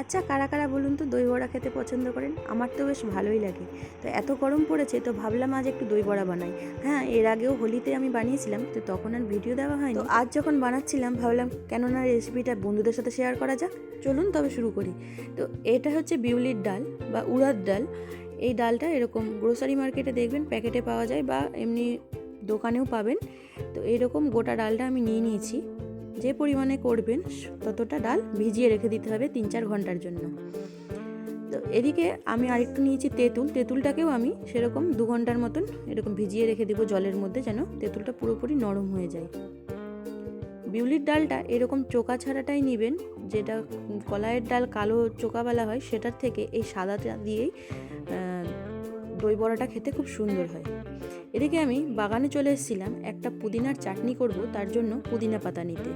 আচ্ছা কারা কারা বলুন তো দই বড়া খেতে পছন্দ করেন? আমার তো বেশ ভালোই লাগে। তো এত গরম পড়েছে তো ভাবলাম আজ একটু দই বড়া বানাই। হ্যাঁ এর আগেও হোলিতে আমি বানিয়েছিলাম, তো তখন আর ভিডিও দেওয়া হয়নি। আজ যখন বানাচ্ছিলাম, ভাবলাম কেননা রেসিপিটা বন্ধুদের সাথে শেয়ার করা যাক। চলুন তবে শুরু করি। তো এটা হচ্ছে বিউলির ডাল বা উড়ার ডাল। এই ডালটা এরকম গ্রোসারি মার্কেটে দেখবেন প্যাকেটে পাওয়া যায় বা এমনি দোকানেও পাবেন। তো এরকম গোটা ডালটা আমি নিয়ে নিয়েছি। যে পরিমাণে করবেন, ততটা ডাল ভিজিয়ে রেখে দিতে হবে তিন চার ঘণ্টার জন্য। তো এদিকে আমি আরেকটু নিয়েছি তেঁতুল। তেঁতুলটাকেও আমি সেরকম দু ঘণ্টার মতন এরকম ভিজিয়ে রেখে দেবো জলের মধ্যে যেন তেঁতুলটা পুরোপুরি নরম হয়ে যায়। বিউলির ডালটা এরকম চোকা ছাড়াটাই নেবেন, যেটা কলাইয়ের ডাল কালো চোকাবেলা হয়, সেটার থেকে এই সাদাটা দিয়েই দই বড়াটা খেতে খুব সুন্দর হয়। এদিকে আমি বাগানে চলে এসেছিলাম একটা পুদিনার চাটনি করব, তার জন্য পুদিনা পাতা নিতে।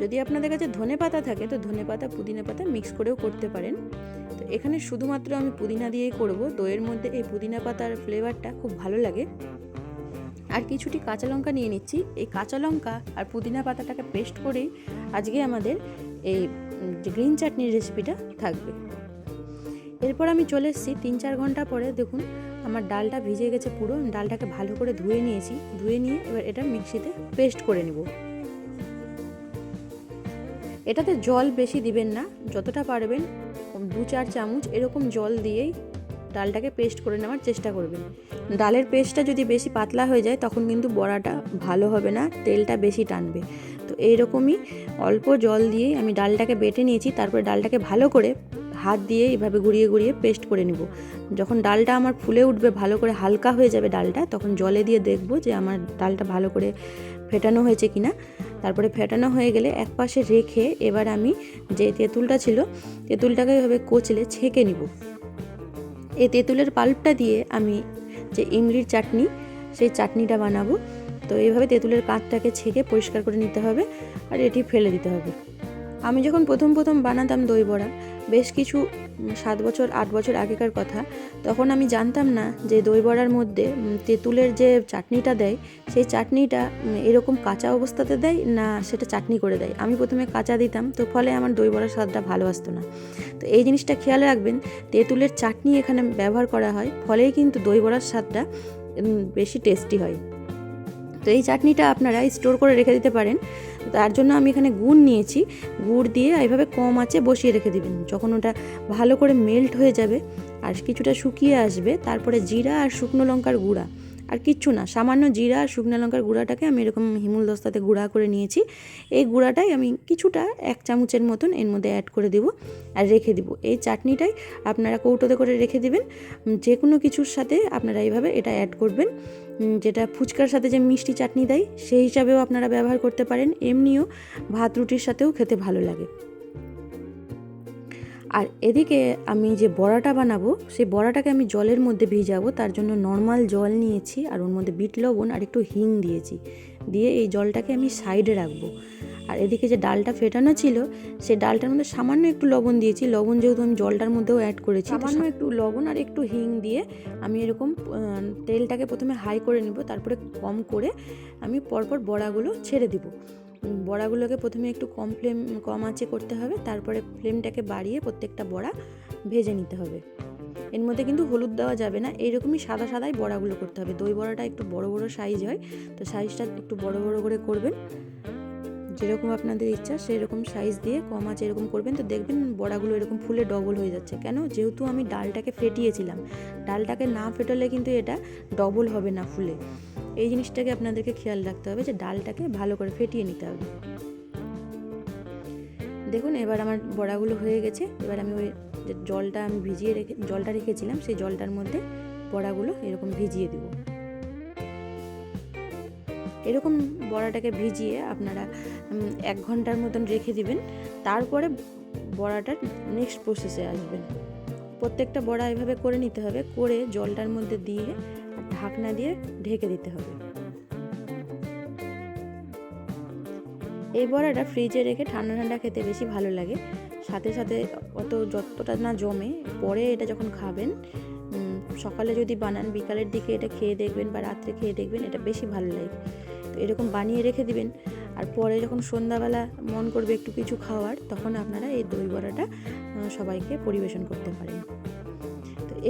যদি আপনাদের কাছে ধনে পাতা থাকে, তো ধনে পাতা, পুদিনা পাতা মিক্স করেও করতে পারেন। তো এখানে শুধুমাত্র আমি পুদিনা দিয়েই করব, দইয়ের মধ্যে এই পুদিনা পাতার ফ্লেভারটা খুব ভালো লাগে। আর কিছুটি কাঁচা লঙ্কা নিয়ে নিচ্ছি। এই কাঁচা লঙ্কা আর পুদিনা পাতাটাকে পেস্ট করেই আজকে আমাদের এই গ্রিন চাটনির রেসিপিটা থাকবে। এরপর আমি চলে এসেছি তিন চার ঘণ্টা পরে, দেখুন, আমার ডালটা ভিজে গেছে পুরো। ডালটাকে ভালো করে ধুয়ে নিয়েছি। ধুয়ে নিয়ে এবার এটা মিক্সিতে পেস্ট করে নেব। এটাতে জল বেশি দিবেন না, যতটা পারবেন, দু চার চামচ এরকম জল দিয়েই ডালটাকে পেস্ট করে নেওয়ার চেষ্টা করবেন। ডালের পেস্টটা যদি বেশি পাতলা হয়ে যায়, তখন কিন্তু বড়াটা ভালো হবে না, তেলটা বেশি টানবে। তো এইরকমই অল্প জল দিয়েই আমি ডালটাকে বেটে নিয়েছি, তারপরে ডালটাকে ভালো করে হাত দিয়ে এভাবে ঘুরিয়ে ঘুরিয়ে পেস্ট করে নিব। যখন ডালটা আমার ফুলে উঠবে, ভালো করে হালকা হয়ে যাবে ডালটা, তখন জলে দিয়ে দেখব যে আমার ডালটা ভালো করে ফেটানো হয়েছে কিনা। তারপরে ফেটানো হয়ে গেলে এক পাশে রেখে এবার আমি যে তেঁতুলটা ছিল, তেঁতুলটাকে এভাবে কোচলে ছেঁকে নিব। এই তেঁতুলের পাল্পটা দিয়ে আমি যে ইমলির চাটনি, সেই চাটনিটা বানাবো। তো এইভাবে তেঁতুলের কাঁচটাকে ছেঁকে পরিষ্কার করে নিতে হবে আর এটি ফেলে দিতে হবে। আমি যখন প্রথম প্রথম বানাতাম দই বড়া, বেশ কিছু সাত বছর, আট বছর আগেকার কথা, তখন আমি জানতাম না যে দই বড়ার মধ্যে তেঁতুলের যে চাটনিটা দেয়, সেই চাটনিটা এরকম কাঁচা অবস্থাতে দেয় না সেটা চাটনি করে দেয়? আমি প্রথমে কাঁচা দিতাম, তো ফলে আমার দই বড়ার স্বাদটা ভালো আসতো না। তো এই জিনিসটা খেয়াল রাখবেন, তেঁতুলের চাটনি এখানে ব্যবহার করা হয়, ফলেই কিন্তু দই বড়ার স্বাদটা বেশি টেস্টি হয়। তো এই চাটনিটা আপনারা স্টোর করে রেখে দিতে পারেন। তার জন্য আমি এখানে গুড় নিয়েছি। গুড় দিয়ে এইভাবে কম আঁচে বসিয়ে রেখে দিবেন। যখন ওটা ভালো করে মেল্ট হয়ে যাবে, আর কিছুটা শুকিয়ে আসবে, তারপরে জিরা আর শুকনো লঙ্কার গুঁড়া। আর কিচ্ছু না, সামান্য জিরা আর শুকনো লঙ্কার গুঁড়াটাকে আমি এরকম হিমুল দস্তাতে গুঁড়া করে নিয়েছি। এই গুঁড়াটাই আমি কিছুটা এক চামচের মতন এর মধ্যে অ্যাড করে দিব আর রেখে দিব। এই চাটনিটাই আপনারা কৌটোতে করে রেখে দিবেন। যে কোনো কিছুর সাথে আপনারা এইভাবে এটা অ্যাড করবেন। যেটা ফুচকার সাথে যে মিষ্টি চাটনি দেয়, সেই হিসাবেও আপনারা ব্যবহার করতে পারেন। এমনিও ভাত রুটির সাথেও খেতে ভালো লাগে। আর এদিকে আমি যে বড়াটা বানাবো সেই বড়াটাকে আমি জলের মধ্যে ভিজাবো তার জন্য নর্মাল জল নিয়েছি আর ওর মধ্যে বিট লবণ আর একটু হিং দিয়েছি। দিয়ে এই জলটাকে আমি সাইডে রাখব। আর এদিকে যে ডালটা ফেটানো ছিল সেই ডালটার মধ্যে সামান্য একটু লবণ দিয়েছি। লবণ যেহেতু আমি জলটার মধ্যেও অ্যাড করেছি সামান্য একটু লবণ আর একটু হিং দিয়ে আমি এরকম তেলটাকে প্রথমে হাই করে নিব তারপরে কম করে আমি পরপর বড়াগুলো ছেড়ে দিব। বড়াগুলোকে প্রথমে একটু কম ফ্লেম, কম আঁচে করতে হবে, তারপরে ফ্লেমটাকে বাড়িয়ে প্রত্যেকটা বড়া ভেজে নিতে হবে। এর মধ্যে কিন্তু হলুদ দেওয়া যাবে না, এইরকমই সাদা সাদাই বড়াগুলো করতে হবে। দই বড়াটা একটু বড় বড় সাইজ হয়, তো সাইজটা একটু বড় বড় করে করবেন। যেরকম আপনাদের ইচ্ছা, সেরকম সাইজ দিয়ে কম আছে এরকম করবেন। তো দেখবেন বড়াগুলো এরকম ফুলে ডবল হয়ে যাচ্ছে। কেন? যেহেতু আমি ডালটাকে ফেটিয়েছিলাম, ডালটাকে না ফেটালে কিন্তু এটা ডবল হবে না ফুলে। এই জিনিসটাকে আপনাদেরকে খেয়াল রাখতে হবে যে ডালটাকে ভালো করে ফেটিয়ে নিতে হবে। দেখুন, এবার আমার বড়াগুলো হয়ে গেছে। এবার আমি ওই যে জলটা আমি ভিজিয়ে রেখে, জলটা রেখেছিলাম, সেই জলটার মধ্যে বড়াগুলো এরকম ভিজিয়ে দেবো। এরকম বড়াটাকে ভিজিয়ে আপনারা এক ঘণ্টার মতন রেখে দিবেন। তারপরে বড়াটার নেক্সট প্রসেসে আসবেন। প্রত্যেকটা বড়া এভাবে করে নিতে হবে। করে জলটার মধ্যে দিয়ে ঢাকনা দিয়ে ঢেকে দিতে হবে। এই বড়াটা ফ্রিজে রেখে ঠান্ডা ঠান্ডা খেতে বেশি ভালো লাগে। সাথে সাথে অত যতটা না জমে, পরে এটা যখন খাবেন সকালে যদি বানান, বিকালের দিকে এটা খেয়ে দেখবেন বা রাত্রে খেয়ে দেখবেন, এটা বেশি ভালো লাগে। তো এরকম বানিয়ে রেখে দিবেন, আর পরে যখন সন্ধ্যাবেলা মন করবে একটু কিছু খাওয়ার, তখন আপনারা এই দই বড়াটা সবাইকে পরিবেশন করতে পারেন।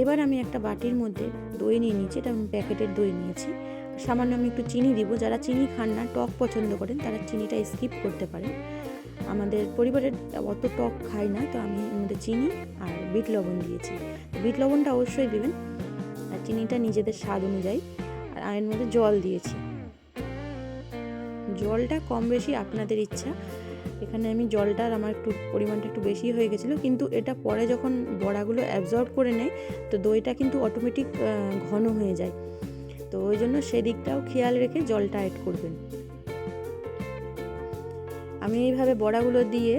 এবার আমি একটা বাটির মধ্যে দই নিয়ে নিয়েছি, এটা আমি প্যাকেটের দই নিয়েছি। সামান্য আমি একটু চিনি দিব, যারা চিনি খান না, টক পছন্দ করেন, তারা চিনিটা স্কিপ করতে পারেন। আমাদের পরিবারের অত টক খাই না, তো আমি মধ্যে চিনি আর বিট লবণ দিয়েছি। বিট লবণটা অবশ্যই দেবেন, আর চিনিটা নিজেদের স্বাদ অনুযায়ী, আর এর মধ্যে জল দিয়েছি। জলটা কম বেশি আপনাদের ইচ্ছা এখানে আমি জলটার আমার একটু পরিমাণটা একটু বেশি হয়ে গেছিল, কিন্তু এটা পরে যখন বড়াগুলো অ্যাবজর্ব করে নেয়, তো দইটা কিন্তু অটোমেটিক ঘন হয়ে যায়। তো ওই জন্য সেদিকটাও খেয়াল রেখে জলটা অ্যাড করবেন। আমি এইভাবে বড়াগুলো দিয়ে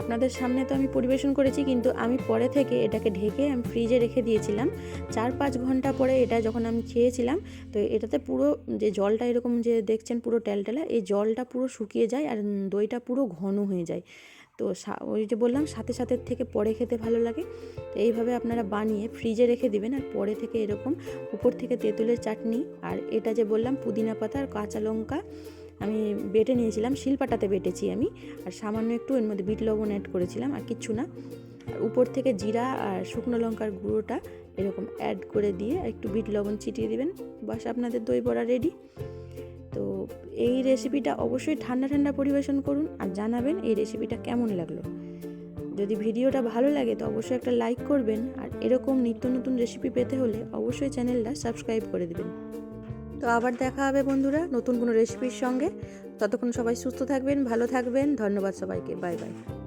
আপনাদের সামনে তো আমি পরিবেশন করেছি, কিন্তু আমি পরে থেকে এটাকে ঢেকে আমি ফ্রিজে রেখে দিয়েছিলাম। চার পাঁচ ঘণ্টা পরে এটা যখন আমি খেয়েছিলাম, তো এটাতে পুরো যে জলটা এরকম যে দেখছেন পুরো টেলটেলা, এই জলটা পুরো শুকিয়ে যায় আর দইটা পুরো ঘন হয়ে যায়। তো ওই যে বললাম, সাথে সাথে থেকে পরে খেতে ভালো লাগে। তো এইভাবে আপনারা বানিয়ে ফ্রিজে রেখে দিবেন আর পরে থেকে এরকম উপর থেকে তেঁতুলের চাটনি আর এটা যে বললাম, পুদিনা পাতা আর কাঁচা লঙ্কা আমি বেটে নিয়েছিলাম, শিলপাটাতে বেটেছি আমি, আর সামান্য একটু এর মধ্যে বিট লবণ অ্যাড করেছিলাম, আর কিচ্ছু না। আর উপর থেকে জিরা আর শুকনো লঙ্কার গুঁড়োটা এরকম অ্যাড করে দিয়ে একটু বিট লবণ ছিটিয়ে দিবেন। বাস আপনাদের দই বড়া রেডি তো এই রেসিপিটা অবশ্যই ঠান্ডা ঠান্ডা পরিবেশন করুন আর জানাবেন এই রেসিপিটা কেমন লাগল। যদি ভিডিওটা ভালো লাগে তো অবশ্যই একটা লাইক করবেন, আর এরকম নিত্য নতুন রেসিপি পেতে হলে অবশ্যই চ্যানেলটা সাবস্ক্রাইব করে দেবেন। তো আবার দেখা হবে বন্ধুরা নতুন কোনো রেসিপির সঙ্গে। ততক্ষণ সবাই সুস্থ থাকবেন, ভালো থাকবেন। ধন্যবাদ সবাইকে। Bye bye.